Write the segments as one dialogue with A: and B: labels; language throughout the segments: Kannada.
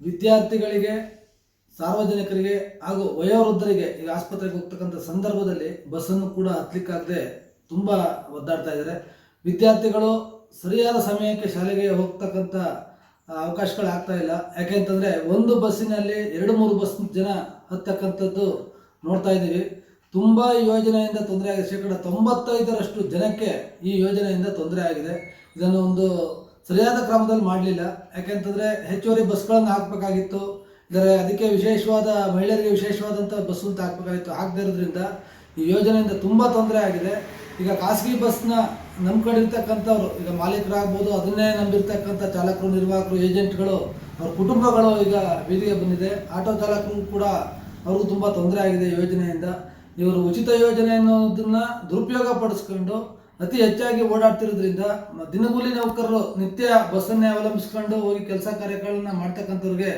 A: ವಿದ್ಯಾರ್ಥಿಗಳಿಗೆ ಸಾರ್ವಜನಿಕರಿಗೆ ಹಾಗೂ ವಯೋವೃದ್ಧರಿಗೆ ಈಗ ಆಸ್ಪತ್ರೆಗೆ ಹೋಗ್ತಕ್ಕಂಥ ಸಂದರ್ಭದಲ್ಲಿ ಬಸ್ಸನ್ನು ಕೂಡ ಹತ್ತಲಿಕ್ಕಾಗದೆ ತುಂಬ ಒದ್ದಾಡ್ತಾ ಇದ್ದಾರೆ. ವಿದ್ಯಾರ್ಥಿಗಳು ಸರಿಯಾದ ಸಮಯಕ್ಕೆ ಶಾಲೆಗೆ ಹೋಗ್ತಕ್ಕಂಥ ಆ, ಅವಕಾಶಗಳು ಆಗ್ತಾ ಇಲ್ಲ ಯಾಕೆಂತಂದರೆ ಒಂದು ಬಸ್ಸಿನಲ್ಲಿ ಎರಡು ಮೂರು ಬಸ್ ಜನ ಹತ್ತಕ್ಕಂಥದ್ದು ನೋಡ್ತಾ ಇದ್ದೀವಿ. ತುಂಬ ಯೋಜನೆಯಿಂದ ತೊಂದರೆ ಆಗಿದೆ. ಶೇಕಡ ತೊಂಬತ್ತೈದರಷ್ಟು ಜನಕ್ಕೆ ಈ ಯೋಜನೆಯಿಂದ ತೊಂದರೆ ಆಗಿದೆ. ಇದನ್ನು ಒಂದು ಸರಿಯಾದ ಕ್ರಮದಲ್ಲಿ ಮಾಡಲಿಲ್ಲ. ಯಾಕೆಂತಂದರೆ ಹೆಚ್ಚುವರಿ ಬಸ್ಗಳನ್ನು ಹಾಕಬೇಕಾಗಿತ್ತು. ಅಂದರೆ ಅದಕ್ಕೆ ವಿಶೇಷವಾದ ಮಹಿಳೆಯರಿಗೆ ವಿಶೇಷವಾದಂಥ ಬಸ್ ಅಂತ ಹಾಕಬೇಕಾಗಿತ್ತು. ಹಾಕದೇ ಇರೋದ್ರಿಂದ ಈ ಯೋಜನೆಯಿಂದ ತುಂಬ ತೊಂದರೆ ಆಗಿದೆ. ಈಗ ಖಾಸಗಿ ಬಸ್ನ ನಂಬ್ಕೊಂಡಿರ್ತಕ್ಕಂಥವ್ರು ಈಗ ಮಾಲೀಕರಾಗ್ಬೋದು, ಅದನ್ನೇ ನಂಬಿರ್ತಕ್ಕಂಥ ಚಾಲಕರು, ನಿರ್ವಾಹಕರು, ಏಜೆಂಟ್ಗಳು, ಅವ್ರ ಕುಟುಂಬಗಳು ಈಗ ಬೀದಿಗೆ ಬಂದಿದೆ. ಆಟೋ ಚಾಲಕರು ಕೂಡ ಅವ್ರಿಗೂ ತುಂಬ ತೊಂದರೆ ಆಗಿದೆ ಯೋಜನೆಯಿಂದ. ಇವರು ಉಚಿತ ಯೋಜನೆ ಅನ್ನೋದನ್ನು ದುರುಪಯೋಗ ಪಡಿಸ್ಕೊಂಡು ಅತಿ ಹೆಚ್ಚಾಗಿ ಓಡಾಡ್ತಿರೋದ್ರಿಂದ ದಿನಗೂಲಿ ನೌಕರರು ನಿತ್ಯ ಬಸ್ಸನ್ನೇ ಅವಲಂಬಿಸ್ಕೊಂಡು ಹೋಗಿ ಕೆಲಸ ಕಾರ್ಯಗಳನ್ನ ಮಾಡ್ತಕ್ಕಂಥವ್ರಿಗೆ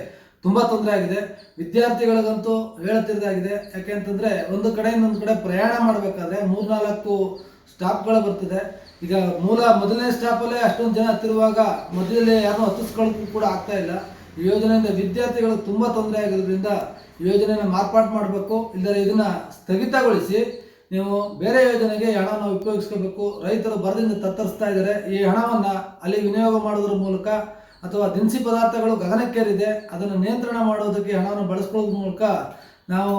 A: ತುಂಬ ತೊಂದರೆ ಆಗಿದೆ. ವಿದ್ಯಾರ್ಥಿಗಳಿಗಂತೂ ಹೇಳುತ್ತಿರೋದಾಗಿದೆ ಯಾಕೆ ಅಂತಂದರೆ ಒಂದು ಕಡೆ ಇನ್ನೊಂದು ಕಡೆ ಪ್ರಯಾಣ ಮಾಡಬೇಕಾದ್ರೆ ಮೂರ್ನಾಲ್ಕು ಸ್ಟಾಪ್ಗಳು ಬರ್ತದೆ. ಈಗ ಮೂಲ ಮೊದಲನೇ ಸ್ಟಾಪಲ್ಲೇ ಅಷ್ಟೊಂದು ಜನ ಹತ್ತಿರುವಾಗ ಮೊದಲೇ ಯಾರನ್ನೂ ಹತ್ತಿಸ್ಕೊಳ್ಳೋಕ್ಕೂ ಕೂಡ ಆಗ್ತಾ ಇಲ್ಲ. ಈ ಯೋಜನೆಯಿಂದ ವಿದ್ಯಾರ್ಥಿಗಳಿಗೆ ತುಂಬ ತೊಂದರೆ ಆಗಿರೋದ್ರಿಂದ ಯೋಜನೆಯನ್ನು ಮಾರ್ಪಾಡು ಮಾಡಬೇಕು. ಇಲ್ಲದ್ರೆ ಇದನ್ನ ಸ್ಥಗಿತಗೊಳಿಸಿ ನೀವು ಬೇರೆ ಯೋಜನೆಗೆ ಹಣವನ್ನು ಉಪಯೋಗಿಸ್ಕೋಬೇಕು. ರೈತರು ಬರದಿಂದ ತತ್ತರಿಸ್ತಾ ಇದ್ದಾರೆ. ಈ ಹಣವನ್ನು ಅಲ್ಲಿ ವಿನಿಯೋಗ ಮಾಡೋದ್ರ ಮೂಲಕ ಅಥವಾ ದಿನಸಿ ಪದಾರ್ಥಗಳು ಗಗನಕ್ಕೇರಿದೆ, ಅದನ್ನು ನಿಯಂತ್ರಣ ಮಾಡೋದಕ್ಕೆ ಹಣವನ್ನು ಬಳಸ್ಕೊಳ್ಳೋದ್ರ ಮೂಲಕ ನಾವು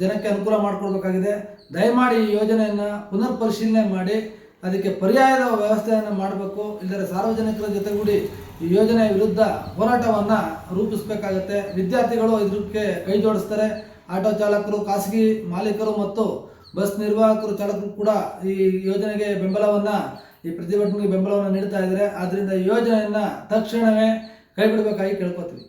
A: ಜನಕ್ಕೆ ಅನುಕೂಲ ಮಾಡಿಕೊಡ್ಬೇಕಾಗಿದೆ. ದಯಮಾಡಿ ಈ ಯೋಜನೆಯನ್ನು ಪುನರ್ ಪರಿಶೀಲನೆ ಮಾಡಿ, ಅದಕ್ಕೆ ಪರ್ಯಾಯದ ವ್ಯವಸ್ಥೆಯನ್ನು ಮಾಡಬೇಕು. ಇಲ್ಲದೆ ಸಾರ್ವಜನಿಕರ ಜೊತೆಗೂಡಿ ಈ ಯೋಜನೆಯ ವಿರುದ್ಧ ಹೋರಾಟವನ್ನು ರೂಪಿಸಬೇಕಾಗತ್ತೆ. ವಿದ್ಯಾರ್ಥಿಗಳು ಇದಕ್ಕೆ ಕೈ ಜೋಡಿಸ್ತಾರೆ. ಆಟೋ ಚಾಲಕರು, ಖಾಸಗಿ ಮಾಲೀಕರು ಮತ್ತು ಬಸ್ ನಿರ್ವಾಹಕರು ಚಾಲಕರು ಕೂಡ ಈ ಯೋಜನೆಗೆ ಬೆಂಬಲವನ್ನು, ಈ ಪ್ರತಿಭಟನೆಗೆ ಬೆಂಬಲವನ್ನು ನೀಡ್ತಾ ಇದ್ದಾರೆ. ಆದ್ದರಿಂದ ಯೋಜನೆಯನ್ನು ತಕ್ಷಣವೇ ಕೈ ಬಿಡಬೇಕಾಗಿ ಕೇಳ್ಕೊತೀವಿ.